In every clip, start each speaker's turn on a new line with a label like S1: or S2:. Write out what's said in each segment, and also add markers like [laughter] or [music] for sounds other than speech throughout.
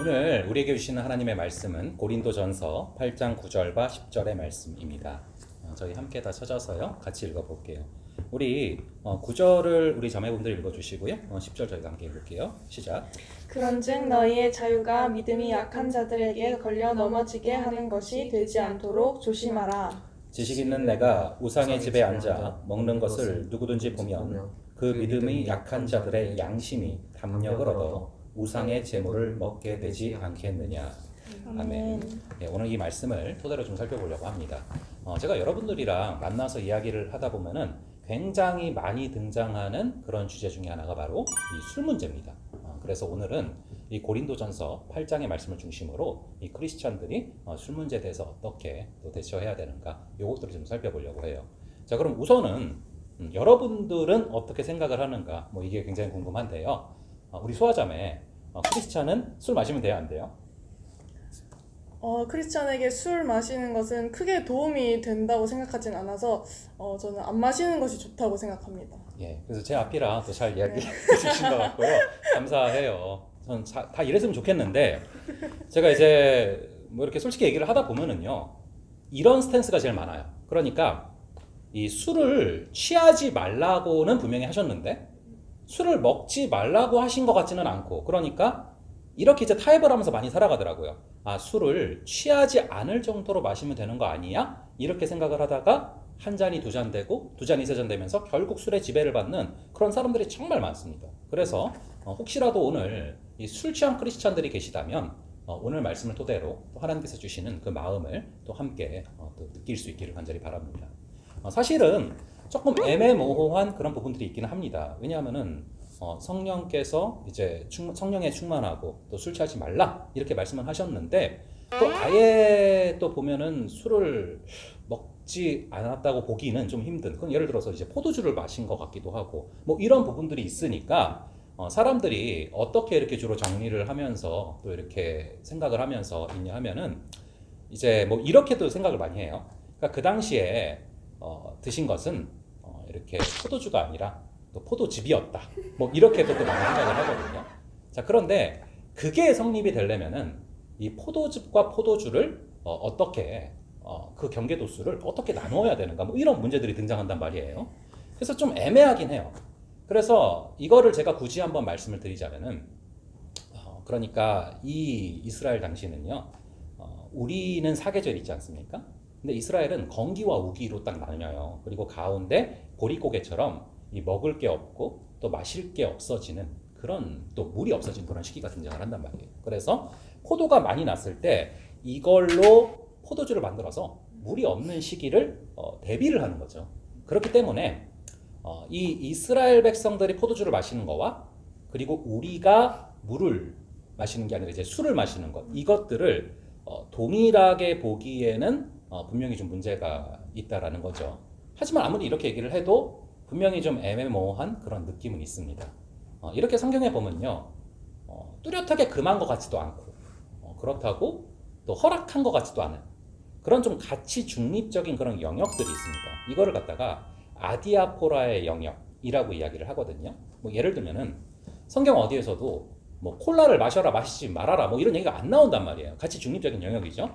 S1: 오늘 우리에게 주시는 하나님의 말씀은 고린도전서 8장 9절과 10절의 말씀입니다. 어, 저희 함께 다 쳐져서요. 같이 읽어볼게요. 우리 어, 9절을 우리 자매분들 읽어주시고요. 어, 10절 저희가 함께 읽을게요. 시작.
S2: 그런즉 너희의 자유가 믿음이 약한 자들에게 걸려 넘어지게 하는 것이 되지 않도록 조심하라.
S1: 지식 있는 내가 우상의 집에 앉아 먹는 것을 누구든지 보면 그 믿음이 약한 자들의 양심이 담력을 얻어 우상의 제물을 먹게 되지 않겠느냐. 아멘. 네, 오늘 이 말씀을 토대로 좀 살펴보려고 합니다. 어, 제가 여러분들이랑 만나서 이야기를 하다 보면은 굉장히 많이 등장하는 그런 주제 중에 하나가 바로 이 술 문제입니다. 어, 그래서 오늘은 이 고린도전서 8장의 말씀을 중심으로 이 크리스천들이 어, 술 문제에 대해서 어떻게 또 대처해야 되는가 요것들을 좀 살펴보려고 해요. 자, 그럼 우선은 음, 여러분들은 어떻게 생각을 하는가 뭐 이게 굉장히 궁금한데요. 어, 우리 소아자매 어, 크리스찬은 술 마시면 돼요, 안 돼요?
S2: 어, 크리스천에게 술 마시는 것은 크게 도움이 된다고 생각하진 않아서 어, 저는 안 마시는 것이 좋다고 생각합니다.
S1: 예, 그래서 제 앞이라 또잘 이야기 해 [laughs] 주신 것 같고요. 감사해요. 전 다 이랬으면 좋겠는데 제가 이제 뭐 이렇게 솔직히 얘기를 하다 보면은요 이런 스탠스가 제일 많아요. 그러니까 이 술을 취하지 말라고는 분명히 하셨는데 술을 먹지 말라고 하신 것 같지는 않고 그러니까 이렇게 이제 타협을 하면서 많이 살아가더라고요. 아 술을 취하지 않을 정도로 마시면 되는 거 아니야? 이렇게 생각을 하다가 한 잔이 두 잔 되고 두 잔이 세 잔 되면서 결국 술에 지배를 받는 그런 사람들이 정말 많습니다. 그래서 어, 혹시라도 오늘 이술 취한 크리스찬들이 계시다면 어, 오늘 말씀을 토대로 또 하나님께서 주시는 그 마음을 또 함께 어, 또 느낄 수 있기를 간절히 바랍니다. 어, 사실은 조금 애매모호한 그런 부분들이 있기는 합니다. 왜냐하면은 어, 성령께서 이제 충- 성령에 충만하고 또 술 취하지 말라 이렇게 말씀을 하셨는데 또 아예 또 보면은 술을 먹지 않았다고 보기는 좀 힘든 그건 예를 들어서 이제 포도주를 마신 것 같기도 하고 뭐 이런 부분들이 있으니까 어, 사람들이 어떻게 이렇게 주로 정리를 하면서 또 이렇게 생각을 하면서 있냐 하면은 이제 뭐 이렇게도 생각을 많이 해요. 그러니까 그 당시에 어, 드신 것은 어, 이렇게 포도주가 아니라 또 포도즙이었다. 뭐 이렇게도 또 많이 생각을 하거든요. 자 그런데 그게 성립이 되려면은 이 포도즙과 포도주를 어, 떻게 그 경계 도수를 어떻게 나누어야 되는가 뭐 이런 문제들이 등장한단 말이에요. 그래서 좀 애매하긴 해요. 그래서 이거를 제가 굳이 한번 말씀을 드리자면은 어, 그러니까 이 이스라엘 당시는요. 어, 우리는 사계절 있지 않습니까? 근데 이스라엘은 건기와 우기로 딱 나뉘어요. 그리고 가운데 보릿고개처럼 이 먹을 게 없고 또 마실 게 없어지는 그런 또 물이 없어진 그런 시기가 등장을 한단 말이에요. 그래서 포도가 많이 났을 때 이걸로 포도주를 만들어서 물이 없는 시기를 어, 대비를 하는 거죠. 그렇기 때문에 어, 이 이스라엘 백성들이 포도주를 마시는 거와 그리고 우리가 물을 마시는 게 아니라 이제 술을 마시는 것 이것들을 어, 동일하게 보기에는 어, 분명히 좀 문제가 있다라는 거죠. 하지만 아무리 이렇게 얘기를 해도 분명히 좀 애매모호한 그런 느낌은 있습니다. 어, 이렇게 성경에 보면요, 어, 뚜렷하게 금한 것 같지도 않고 어, 그렇다고 또 허락한 것 같지도 않은 그런 좀 가치 중립적인 그런 영역들이 있습니다. 이거를 갖다가 아디아포라의 영역이라고 이야기를 하거든요. 뭐 예를 들면은 성경 어디에서도 뭐 콜라를 마셔라 마시지 말아라 뭐 이런 얘기가 안 나온단 말이에요. 가치 중립적인 영역이죠.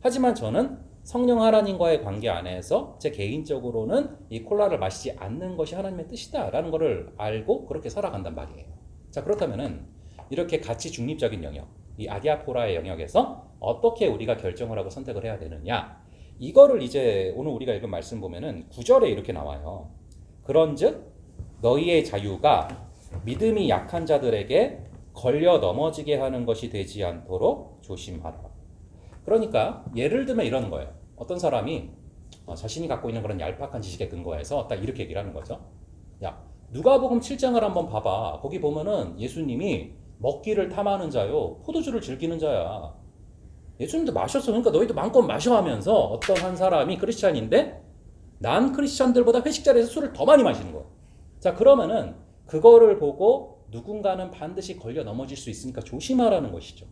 S1: 하지만 저는 성령 하나님과의 관계 안에서 제 개인적으로는 이 콜라를 마시지 않는 것이 하나님의 뜻이다라는 것을 알고 그렇게 살아간단 말이에요. 자 그렇다면은 이렇게 가치 중립적인 영역, 이 아디아포라의 영역에서 어떻게 우리가 결정을 하고 선택을 해야 되느냐? 이거를 이제 오늘 우리가 읽은 말씀 보면은 9절에 이렇게 나와요. 그런즉 너희의 자유가 믿음이 약한 자들에게 걸려 넘어지게 하는 것이 되지 않도록 조심하라. 그러니까 예를 들면 이런 거예요. 어떤 사람이 어, 자신이 갖고 있는 그런 얄팍한 지식에 근거해서 딱 이렇게 얘기를 하는 거죠. 야, 누가복음 7장을 한번 봐봐. 거기 보면은 예수님이 먹기를 탐하는 자요, 포도주를 즐기는 자야. 예수님도 마셨어. 그러니까 너희도 마음껏 마셔 하면서 어떤 한 사람이 크리스찬인데 난 크리스찬들보다 회식 자리에서 술을 더 많이 마시는 거야. 자, 그러면은 그거를 보고 누군가는 반드시 걸려 넘어질 수 있으니까 조심하라는 것이죠.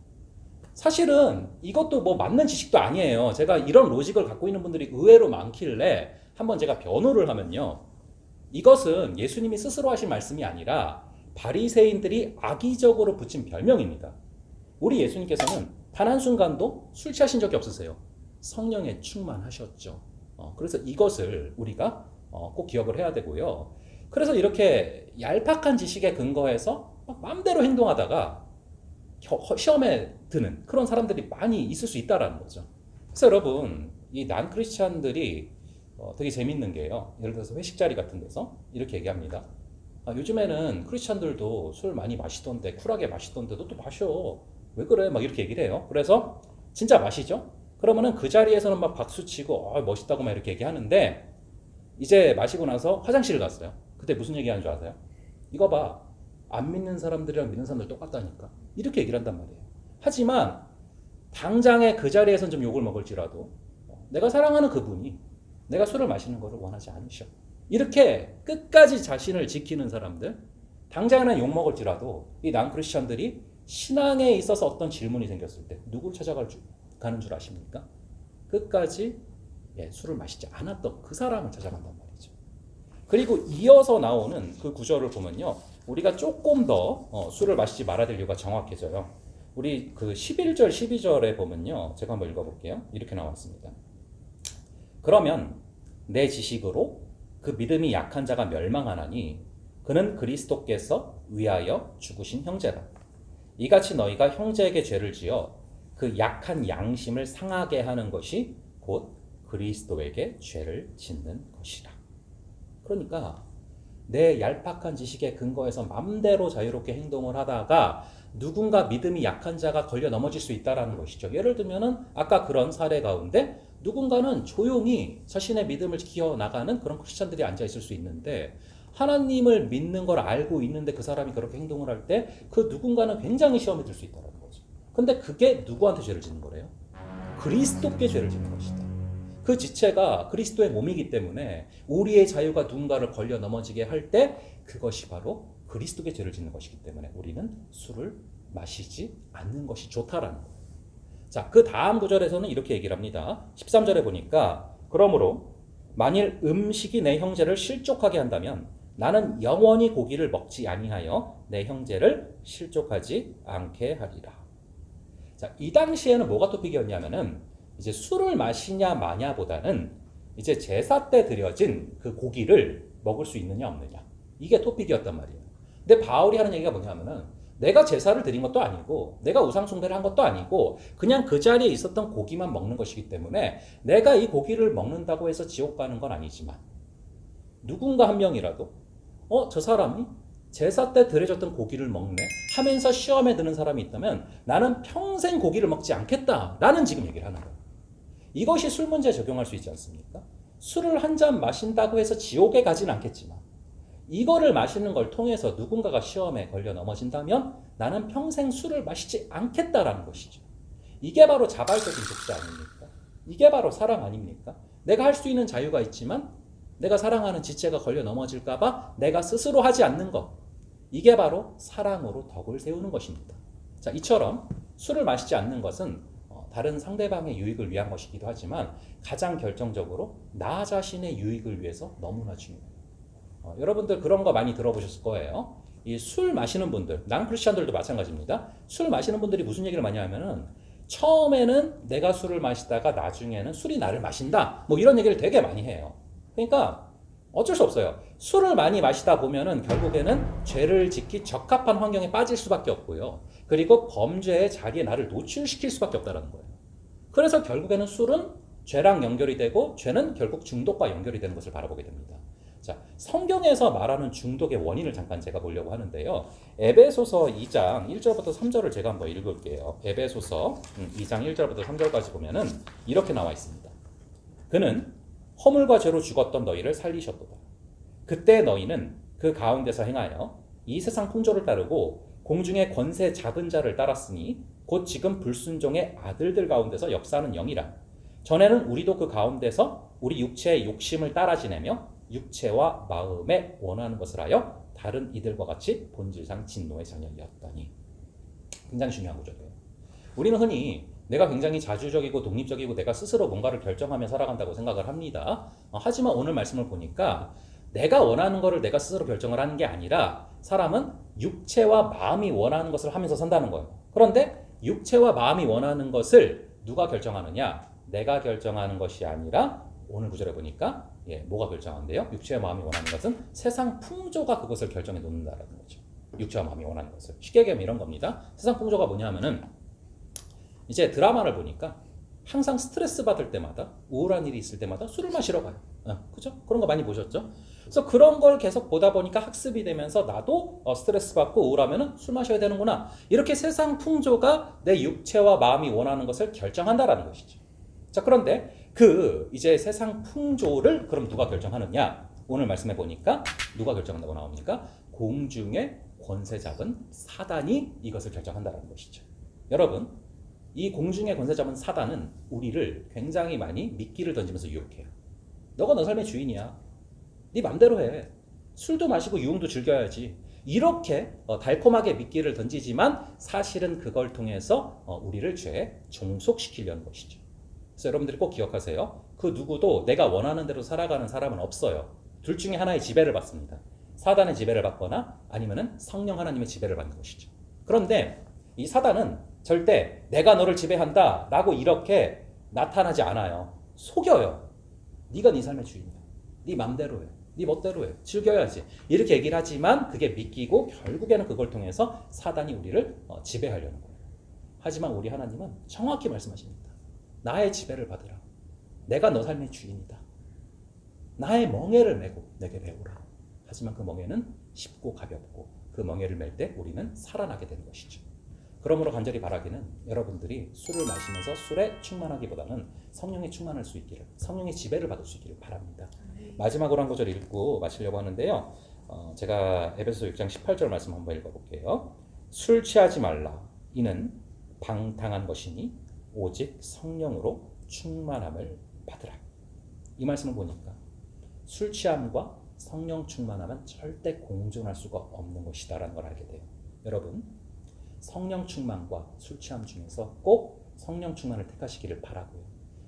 S1: 사실은 이것도 뭐 맞는 지식도 아니에요. 제가 이런 로직을 갖고 있는 분들이 의외로 많길래 한번 제가 변호를 하면요. 이것은 예수님이 스스로 하신 말씀이 아니라 바리새인들이 악의적으로 붙인 별명입니다. 우리 예수님께서는 단 한순간도 술 취하신 적이 없으세요. 성령에 충만하셨죠. 어, 그래서 이것을 우리가 어, 꼭 기억을 해야 되고요. 그래서 이렇게 얄팍한 지식에 근거해서 막 마음대로 행동하다가 겨- 시험에 드는 그런 사람들이 많이 있을 수 있다라는 거죠. 그래서 여러분 이 난 크리스찬들이 어, 되게 재밌는 게요. 예를 들어서 회식 자리 같은 데서 이렇게 얘기합니다. 아, 요즘에는 크리스찬들도 술 많이 마시던데 쿨하게 마시던데 너도 마셔. 왜 그래? 막 이렇게 얘기를 해요. 그래서 진짜 마시죠. 그러면은 그 자리에서는 막 박수 치고 아, 멋있다고 막 이렇게 얘기하는데 이제 마시고 나서 화장실을 갔어요. 그때 무슨 얘기하는 줄 아세요? 이거 봐. 안 믿는 사람들이랑 믿는 사람들 똑같다니까. 이렇게 얘기를 한단 말이에요. 하지만 당장에 그 자리에선 좀 욕을 먹을지라도 내가 사랑하는 그분이 내가 술을 마시는 것을 원하지 않으셔. 이렇게 끝까지 자신을 지키는 사람들, 당장에는 욕 먹을지라도 이 난크리스천들이 신앙에 있어서 어떤 질문이 생겼을 때 누구를 찾아갈 줄, 가는 줄 아십니까? 끝까지 예, 술을 마시지 않았던 그 사람을 찾아간단 말이죠. 그리고 이어서 나오는 그 구절을 보면요. 우리가 조금 더 어, 술을 마시지 말아야 될 이유가 정확해져요. 우리 그 11절, 12절에 보면요. 제가 한번 읽어볼게요. 이렇게 나왔습니다. 그러면 내 지식으로 그 믿음이 약한 자가 멸망하나니 그는 그리스도께서 위하여 죽으신 형제라. 이같이 너희가 형제에게 죄를 지어 그 약한 양심을 상하게 하는 것이 곧 그리스도에게 죄를 짓는 것이라. 그러니까 내 얄팍한 지식에 근거해서 맘대로 자유롭게 행동을 하다가 누군가 믿음이 약한 자가 걸려 넘어질 수 있다라는 것이죠. 예를 들면은 아까 그런 사례 가운데 누군가는 조용히 자신의 믿음을 지켜 나가는 그런 크리스천들이 앉아 있을 수 있는데 하나님을 믿는 걸 알고 있는데 그 사람이 그렇게 행동을 할 때 그 누군가는 굉장히 시험에 들 수 있다는 거죠. 근데 그게 누구한테 죄를 짓는 거래요? 그리스도께 죄를 짓는 것이다. 그 지체가 그리스도의 몸이기 때문에 우리의 자유가 누군가를 걸려 넘어지게 할 때 그것이 바로 그리스도께 죄를 짓는 것이기 때문에 우리는 술을 마시지 않는 것이 좋다라는 거예요. 자, 그 다음 구절에서는 이렇게 얘기를 합니다. 13절에 보니까 그러므로 만일 음식이 내 형제를 실족하게 한다면 나는 영원히 고기를 먹지 아니하여 내 형제를 실족하지 않게 하리라. 자, 이 당시에는 뭐가 토픽이었냐면은 이제 술을 마시냐 마냐보다는 이제 제사 때 드려진 그 고기를 먹을 수 있느냐 없느냐 이게 토픽이었단 말이에요. 근데 바울이 하는 얘기가 뭐냐면은 내가 제사를 드린 것도 아니고 내가 우상 숭배를 한 것도 아니고 그냥 그 자리에 있었던 고기만 먹는 것이기 때문에 내가 이 고기를 먹는다고 해서 지옥 가는 건 아니지만 누군가 한 명이라도 어, 저 사람이 제사 때 드려졌던 고기를 먹네 하면서 시험에 드는 사람이 있다면 나는 평생 고기를 먹지 않겠다라는 지금 얘기를 하는 거예요. 이것이 술 문제에 적용할 수 있지 않습니까? 술을 한 잔 마신다고 해서 지옥에 가진 않겠지만 이거를 마시는 걸 통해서 누군가가 시험에 걸려 넘어진다면 나는 평생 술을 마시지 않겠다라는 것이죠. 이게 바로 자발적인 독재 아닙니까? 이게 바로 사랑 아닙니까? 내가 할 수 있는 자유가 있지만 내가 사랑하는 지체가 걸려 넘어질까봐 내가 스스로 하지 않는 것. 이게 바로 사랑으로 덕을 세우는 것입니다. 자, 이처럼 술을 마시지 않는 것은 어, 다른 상대방의 유익을 위한 것이기도 하지만 가장 결정적으로 나 자신의 유익을 위해서 너무나 중요해요. 어, 여러분들 그런 거 많이 들어보셨을 거예요. 이 술 마시는 분들, 낭크리스천들도 마찬가지입니다. 술 마시는 분들이 무슨 얘기를 많이 하면은 처음에는 내가 술을 마시다가 나중에는 술이 나를 마신다. 뭐 이런 얘기를 되게 많이 해요. 그러니까 어쩔 수 없어요. 술을 많이 마시다 보면은 결국에는 죄를 짓기 적합한 환경에 빠질 수밖에 없고요. 그리고 범죄의 자리에 나를 노출시킬 수밖에 없다는 거예요. 그래서 결국에는 술은 죄랑 연결이 되고 죄는 결국 중독과 연결이 되는 것을 바라보게 됩니다. 자, 성경에서 말하는 중독의 원인을 잠깐 제가 보려고 하는데요. 에베소서 2장 1절부터 3절을 제가 한번 읽을게요. 에베소서 음, 2장 1절부터 3절까지 보면은 이렇게 나와 있습니다. 그는 허물과 죄로 죽었던 너희를 살리셨도다. 그때 너희는 그 가운데서 행하여 이 세상 풍조를 따르고 공중의 권세 잡은 자를 따랐으니 곧 지금 불순종의 아들들 가운데서 역사하는 영이라. 전에는 우리도 그 가운데서 우리 육체의 욕심을 따라 지내며 육체와 마음에 원하는 것을 하여 다른 이들과 같이 본질상 진노의 자녀이었더니 굉장히 중요한 구조예요. 우리는 흔히 내가 굉장히 자주적이고 독립적이고 내가 스스로 뭔가를 결정하며 살아간다고 생각을 합니다. 어, 하지만 오늘 말씀을 보니까 내가 원하는 것을 내가 스스로 결정을 하는 게 아니라 사람은 육체와 마음이 원하는 것을 하면서 산다는 거예요. 그런데 육체와 마음이 원하는 것을 누가 결정하느냐? 내가 결정하는 것이 아니라 오늘 구절에 보니까 예, 뭐가 결정한대요? 육체와 마음이 원하는 것은 세상 풍조가 그것을 결정해 놓는다라는 거죠. 육체와 마음이 원하는 것을 쉽게 얘기하면 이런 겁니다. 세상 풍조가 뭐냐면은 이제 드라마를 보니까 항상 스트레스 받을 때마다 우울한 일이 있을 때마다 술을 마시러 가요. 어, 그죠? 그런 거 많이 보셨죠? 그래서 그런 걸 계속 보다 보니까 학습이 되면서 나도 어, 스트레스 받고 우울하면은 술 마셔야 되는구나. 이렇게 세상 풍조가 내 육체와 마음이 원하는 것을 결정한다라는 것이죠. 자, 그런데 그 이제 세상 풍조를 그럼 누가 결정하느냐? 오늘 말씀해 보니까 누가 결정한다고 나옵니까? 공중의 권세 잡은 사단이 이것을 결정한다라는 것이죠. 여러분, 이 공중의 권세 잡은 사단은 우리를 굉장히 많이 미끼를 던지면서 유혹해요. 너가 너 삶의 주인이야. 네 맘대로 해. 술도 마시고 유흥도 즐겨야지. 이렇게 어, 달콤하게 미끼를 던지지만 사실은 그걸 통해서 어, 우리를 죄에 종속시키려는 것이죠. 그래서 여러분들이 꼭 기억하세요. 그 누구도 내가 원하는 대로 살아가는 사람은 없어요. 둘 중에 하나의 지배를 받습니다. 사단의 지배를 받거나 아니면은 성령 하나님의 지배를 받는 것이죠. 그런데 이 사단은 절대 내가 너를 지배한다 라고 이렇게 나타나지 않아요. 속여요. 네가 네 삶의 주인이야. 네 맘대로 해. 네 멋대로 해. 즐겨야지. 이렇게 얘기를 하지만 그게 믿기고 결국에는 그걸 통해서 사단이 우리를 어, 지배하려는 거예요. 하지만 우리 하나님은 정확히 말씀하십니다. 나의 지배를 받으라. 내가 너 삶의 주인이다. 나의 멍에를 메고 내게 배우라. 하지만 그 멍에는 쉽고 가볍고 그 멍에를 맬때 우리는 살아나게 되는 것이죠. 그러므로 간절히 바라기는 여러분들이 술을 마시면서 술에 충만하기보다는 성령에 충만할 수 있기를, 성령의 지배를 받을 수 있기를 바랍니다. 마지막으로 한 구절 읽고 마치려고 하는데요. 어, 제가 에베소 6장 18절 말씀 한번 읽어볼게요. 술 취하지 말라. 이는 방탕한 것이니 오직 성령으로 충만함을 받으라. 이 말씀을 보니까 술 취함과 성령 충만함은 절대 공존할 수가 없는 것이다라는 걸 알게 돼요. 여러분, 성령 충만과 술 취함 중에서 꼭 성령 충만을 택하시기를 바라고요.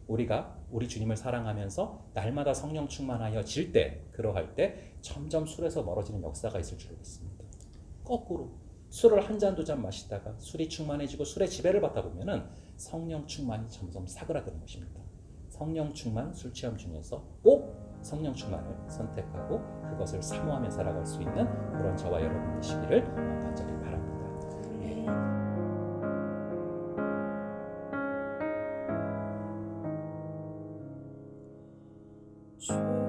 S1: 우리가 우리 주님을 사랑하면서 날마다 성령 충만하여 질 때, 그러할 때 점점 술에서 멀어지는 역사가 있을 줄 믿습니다. 거꾸로 술을 한 잔 두 잔 마시다가 술이 충만해지고 술의 지배를 받다 보면은 성령 충만이 점점 사그라드는 것입니다. 성령 충만 술 취함 중에서 꼭 성령 충만을 선택하고 그것을 사모하며 살아갈 수 있는 그런 저와 여러분 되시기를 간절히 바랍니다.
S3: 주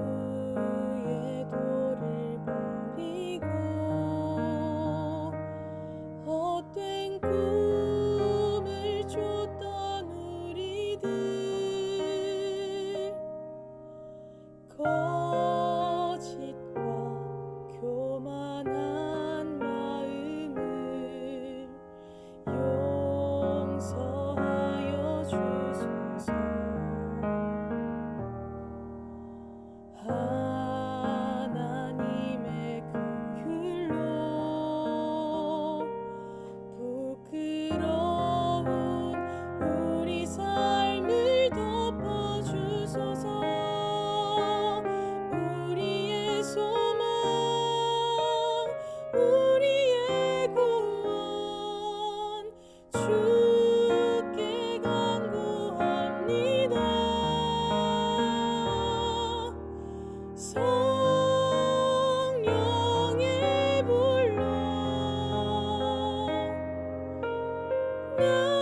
S3: No.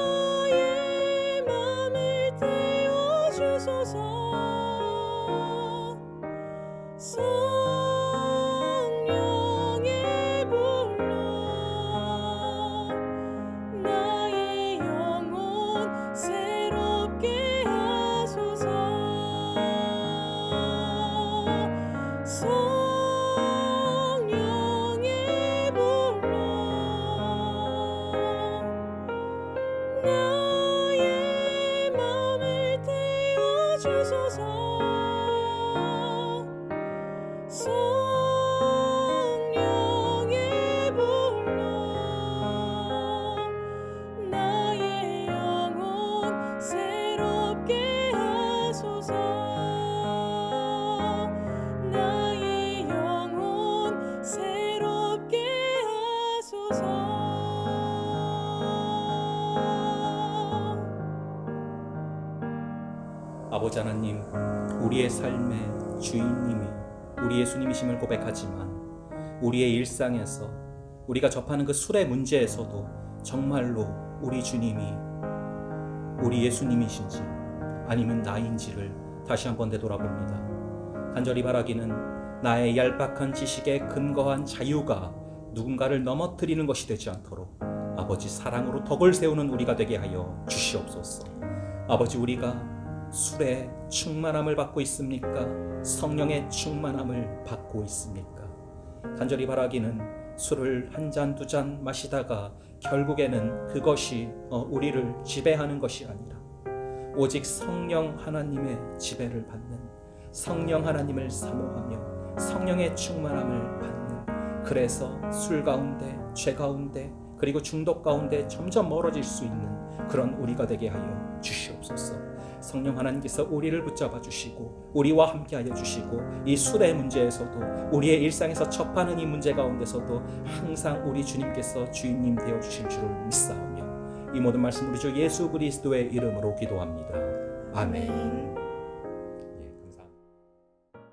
S3: 하
S1: 우리의 삶의 주인님이 우리 예수님이심을 고백하지만 우리의 일상에서 우리가 접하는 그 술의 문제에서도 정말로 우리 주님이 우리 예수님이신지 아니면 나인지를 다시 한번 되돌아봅니다. 간절히 바라기는 나의 얄팍한 지식에 근거한 자유가 누군가를 넘어뜨리는 것이 되지 않도록 아버지 사랑으로 덕을 세우는 우리가 되게 하여 주시옵소서. 아버지 우리가 술의 충만함을 받고 있습니까? 성령의 충만함을 받고 있습니까? 간절히 바라기는 술을 한 잔 두 잔 마시다가 결국에는 그것이 어, 우리를 지배하는 것이 아니라 오직 성령 하나님의 지배를 받는 성령 하나님을 사모하며 성령의 충만함을 받는 그래서 술 가운데 죄 가운데 그리고 중독 가운데 점점 멀어질 수 있는 그런 우리가 되게 하여 주시옵소서. 성령 하나님께서 우리를 붙잡아 주시고 우리와 함께 하여 주시고 이 술의 문제에서도 우리의 일상에서 접하는 이 문제 가운데서도 항상 우리 주님께서 주인님 되어 주실 줄을 믿사오며 이 모든 말씀 우리 주 예수 그리스도의 이름으로 기도합니다.
S2: 아멘.